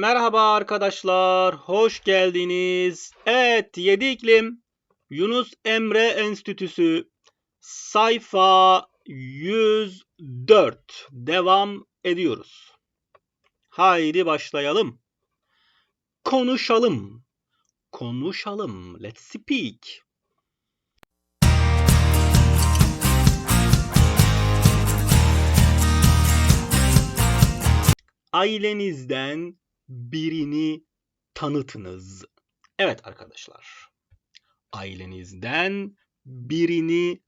Merhaba arkadaşlar, hoş geldiniz. Evet, 7 iklim Yunus Emre Enstitüsü sayfa 104 devam ediyoruz. Haydi başlayalım. Konuşalım. Konuşalım. Let's speak. Ailenizden birini tanıtınız. Evet arkadaşlar. Ailenizden birini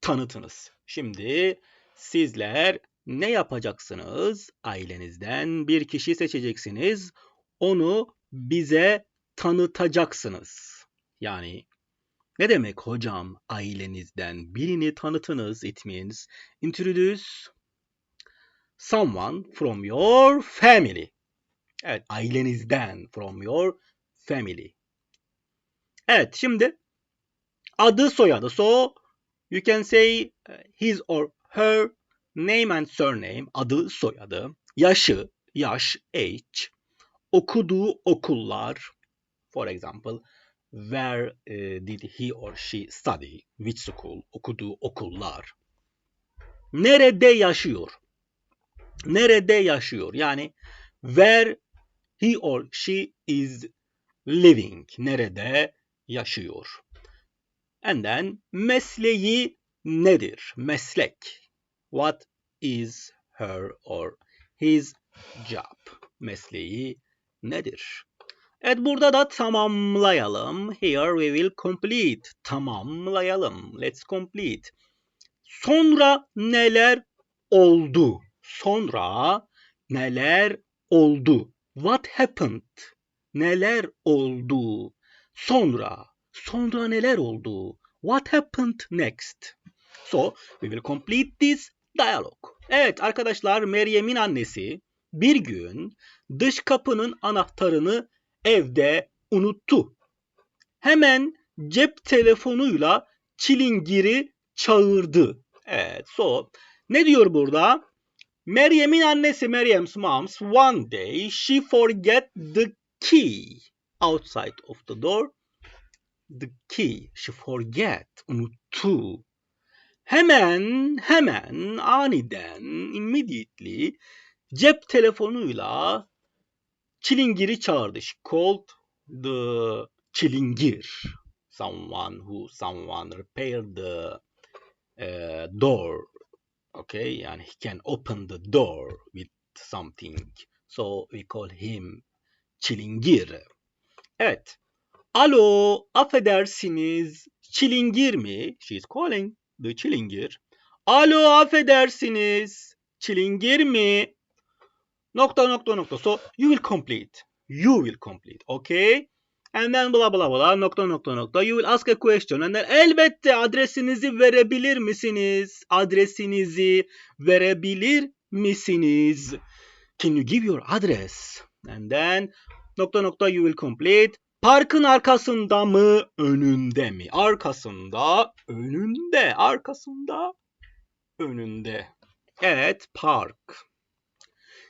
tanıtınız. Şimdi sizler ne yapacaksınız? Ailenizden bir kişi seçeceksiniz. Onu bize tanıtacaksınız. Yani ne demek hocam ailenizden birini tanıtınız? It means introduce someone from your family. Evet, ailenizden from your family. Evet, şimdi adı soyadı. So you can say uh, his or her name and surname, adı soyadı, yaşı, yaş, age, okuduğu okullar, for example, where uh, did he or she study, which school, okuduğu okullar, nerede yaşıyor, nerede yaşıyor, yani where he or she is living. Nerede yaşıyor? And then mesleği nedir? Meslek. What is her or his job? Mesleği nedir? Evet burada da tamamlayalım. Here we will complete. Tamamlayalım. Let's complete. Sonra neler oldu? Sonra neler oldu? What happened? Neler oldu? Sonra. Sonra neler oldu? What happened next? So, we will complete this dialogue. Evet arkadaşlar Meryem'in annesi bir gün dış kapının anahtarını evde unuttu. Hemen cep telefonuyla çilingiri çağırdı. Evet, so ne diyor burada? Meryem'in annesi Meryem's moms one day she forget the key outside of the door. The key she forget unuttu. Hemen hemen aniden immediately cep telefonuyla çilingiri çağırdı. She called the çilingir. Someone who someone repaired the uh, door okay yani he can open the door with something. So we call him çilingir. Evet. Alo affedersiniz çilingir mi? She is calling the çilingir. Alo affedersiniz çilingir mi? Nokta nokta nokta. So you will complete. You will complete. Okay And then blah blah blah nokta nokta nokta. You will ask a question. And then elbette adresinizi verebilir misiniz? Adresinizi verebilir misiniz? Can you give your address? And then nokta nokta you will complete. Parkın arkasında mı? Önünde mi? Arkasında, önünde, arkasında, önünde. Evet, park.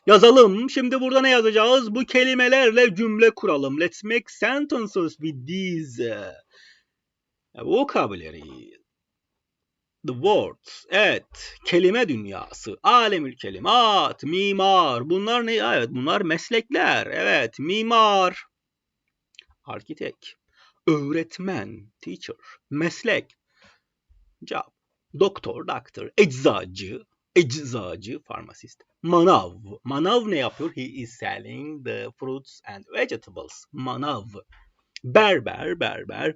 Yazalım. Şimdi burada ne yazacağız? Bu kelimelerle cümle kuralım. Let's make sentences with these uh, vocabulary. The words. Evet. Kelime dünyası. Alemül kelimat. Mimar. Bunlar ne? Evet bunlar meslekler. Evet. Mimar. Arkitek. Öğretmen. Teacher. Meslek. Job. Doktor. Doctor. Eczacı. Eczacı. Pharmacist. Manav. Manav ne yapıyor? He is selling the fruits and vegetables. Manav. Berber, berber.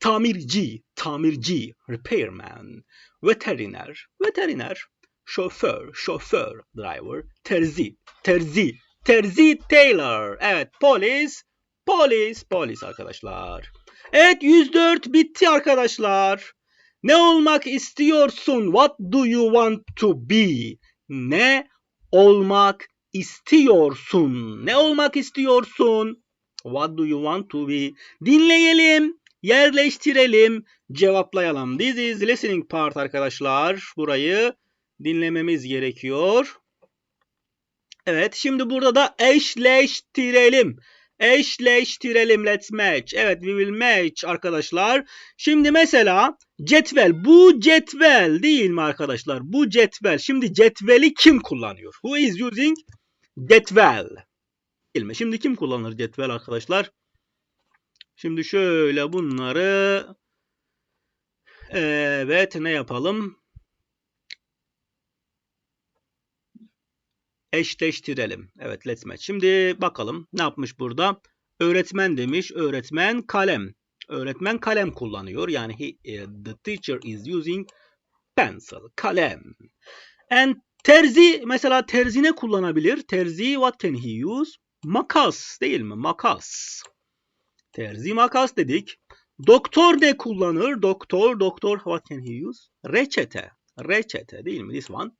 Tamirci, tamirci. Repairman. Veteriner, veteriner. Şoför, şoför. Driver. Terzi, terzi. Terzi, tailor. Evet, polis, polis, polis arkadaşlar. Evet, 104 bitti arkadaşlar. Ne olmak istiyorsun? What do you want to be? Ne olmak istiyorsun? Ne olmak istiyorsun? What do you want to be? Dinleyelim, yerleştirelim, cevaplayalım. This is listening part arkadaşlar. Burayı dinlememiz gerekiyor. Evet şimdi burada da eşleştirelim. Eşleştirelim. Let's match. Evet we will match arkadaşlar. Şimdi mesela cetvel. Bu cetvel değil mi arkadaşlar? Bu cetvel. Şimdi cetveli kim kullanıyor? Who is using cetvel? Değil mi? Şimdi kim kullanır cetvel arkadaşlar? Şimdi şöyle bunları evet ne yapalım? Eşleştirelim. Evet let's match. Şimdi bakalım ne yapmış burada? Öğretmen demiş. Öğretmen kalem. Öğretmen kalem kullanıyor. Yani he, eh, the teacher is using pencil. Kalem. And terzi mesela terzi ne kullanabilir? Terzi what can he use? Makas değil mi? Makas. Terzi makas dedik. Doktor ne kullanır? Doktor, doktor what can he use? Reçete. Reçete değil mi? This one.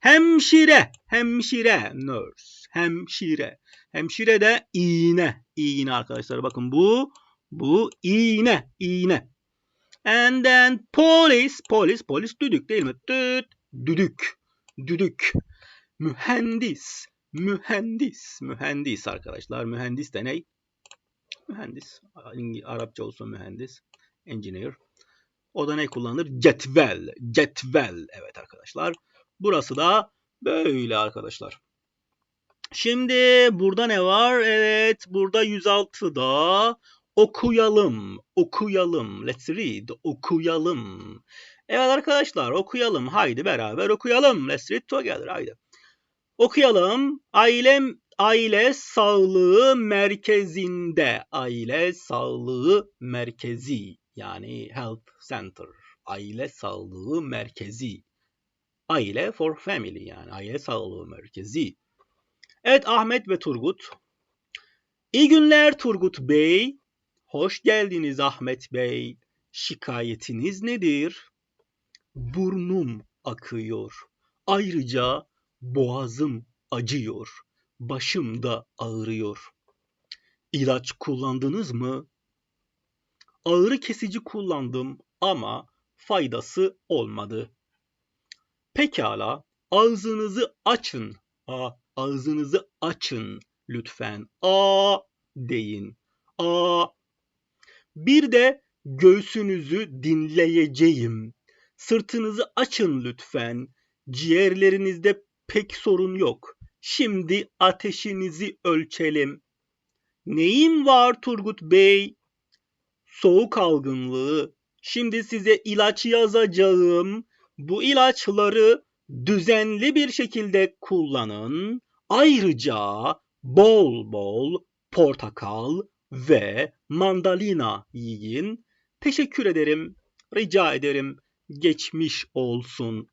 Hemşire, hemşire, nurse, hemşire. Hemşire de iğne, iğne arkadaşlar. Bakın bu, bu iğne, iğne. And then police, polis, polis düdük değil mi? Düt, düdük, düdük. Mühendis, mühendis, mühendis arkadaşlar. Mühendis de ne? Mühendis. Arapça olsun mühendis. Engineer. O da ne kullanır? Cetvel, cetvel. Evet arkadaşlar. Burası da böyle arkadaşlar. Şimdi burada ne var? Evet burada 106'da okuyalım. Okuyalım. Let's read. Okuyalım. Evet arkadaşlar okuyalım. Haydi beraber okuyalım. Let's read together. Haydi. Okuyalım. Ailem aile sağlığı merkezinde. Aile sağlığı merkezi. Yani health center. Aile sağlığı merkezi. Aile for family yani aile sağlığı merkezi. Evet Ahmet ve Turgut. İyi günler Turgut Bey. Hoş geldiniz Ahmet Bey. Şikayetiniz nedir? Burnum akıyor. Ayrıca boğazım acıyor. Başım da ağrıyor. İlaç kullandınız mı? Ağrı kesici kullandım ama faydası olmadı. Pekala ağzınızı açın. A, ağzınızı açın lütfen. A deyin. A. Bir de göğsünüzü dinleyeceğim. Sırtınızı açın lütfen. Ciğerlerinizde pek sorun yok. Şimdi ateşinizi ölçelim. Neyim var Turgut Bey? Soğuk algınlığı. Şimdi size ilaç yazacağım. Bu ilaçları düzenli bir şekilde kullanın. Ayrıca bol bol portakal ve mandalina yiyin. Teşekkür ederim. Rica ederim. Geçmiş olsun.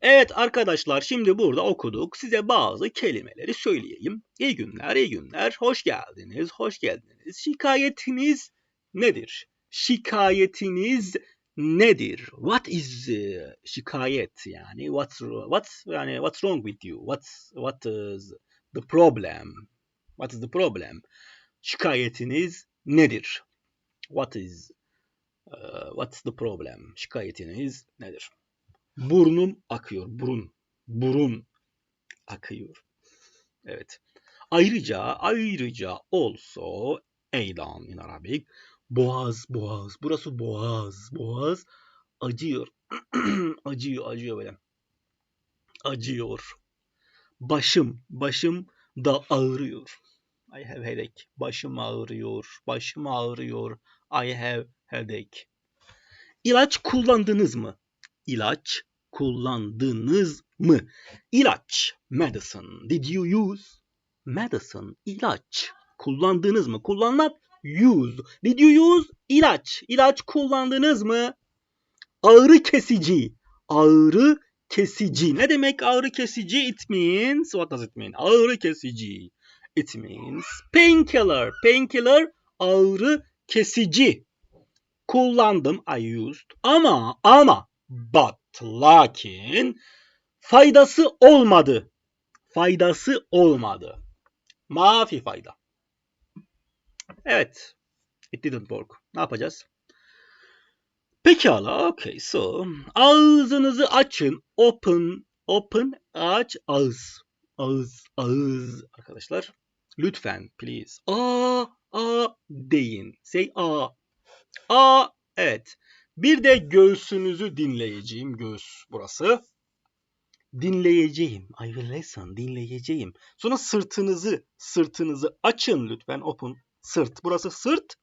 Evet arkadaşlar şimdi burada okuduk. Size bazı kelimeleri söyleyeyim. İyi günler, iyi günler. Hoş geldiniz, hoş geldiniz. Şikayetiniz nedir? Şikayetiniz nedir? What is uh, şikayet yani? What's what's yani what's wrong with you? What's what is the problem? What is the problem? Şikayetiniz nedir? What is uh, what's the problem? Şikayetiniz nedir? Burnum akıyor. Burun. Burun akıyor. Evet. Ayrıca ayrıca also Eydan in Arabic Boğaz, boğaz. Burası boğaz, boğaz. Acıyor. acıyor, acıyor böyle. Acıyor. Başım, başım da ağrıyor. I have headache. Başım ağrıyor. Başım ağrıyor. I have headache. İlaç kullandınız mı? İlaç kullandınız mı? İlaç. Medicine. Did you use? Medicine. İlaç. Kullandınız mı? Kullanmak use. Did you use? İlaç. İlaç kullandınız mı? Ağrı kesici. Ağrı kesici. Ne demek ağrı kesici? It means, what does it mean? Ağrı kesici. It means painkiller. Painkiller ağrı kesici. Kullandım. I used. Ama ama but lakin faydası olmadı. Faydası olmadı. Mafi fayda. Evet. It didn't work. Ne yapacağız? Pekala. Okay. So. Ağzınızı açın. Open. Open. Aç. Ağız. ağız, ağız arkadaşlar. Lütfen please. A, a deyin. Say a. A, evet. Bir de göğsünüzü dinleyeceğim. Göğüs burası. Dinleyeceğim. I will listen. Dinleyeceğim. Sonra sırtınızı, sırtınızı açın lütfen. Open. Sırt. Burası sırt.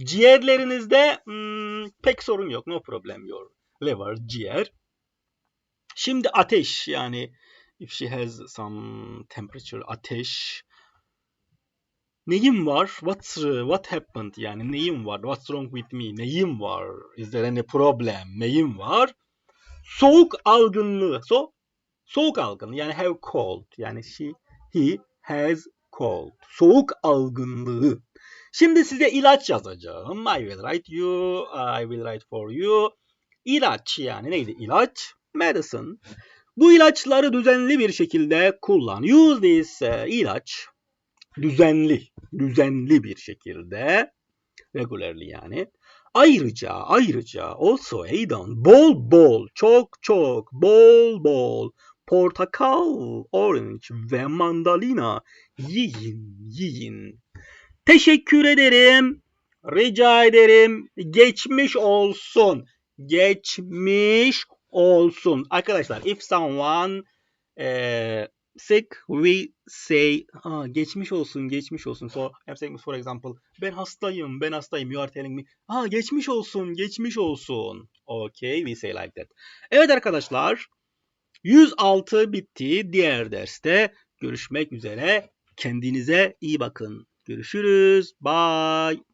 Ciğerlerinizde hmm, pek sorun yok. No problem. Your liver, ciğer. Şimdi ateş yani if she has some temperature ateş neyim var? What's what happened? Yani neyim var? What's wrong with me? Neyim var? Is there any problem? Neyim var? Soğuk algınlığı. So soğuk algınlığı yani have cold. Yani she he has cold. Soğuk algınlığı. Şimdi size ilaç yazacağım. I will write you. I will write for you. İlaç yani neydi ilaç? Medicine. Bu ilaçları düzenli bir şekilde kullan. Use this uh, ilaç düzenli, düzenli bir şekilde regularly yani. Ayrıca, ayrıca also Aidan bol bol, çok çok, bol bol portakal, orange ve mandalina yiyin, yiyin. Teşekkür ederim. Rica ederim. Geçmiş olsun. Geçmiş olsun. Arkadaşlar if someone eee sick we say ah, geçmiş olsun geçmiş olsun. So I'm saying for example ben hastayım ben hastayım you are telling me ah geçmiş olsun geçmiş olsun. Okay we say like that. Evet arkadaşlar 106 bitti. Diğer derste görüşmek üzere. Kendinize iyi bakın. Görüşürüz. Bye.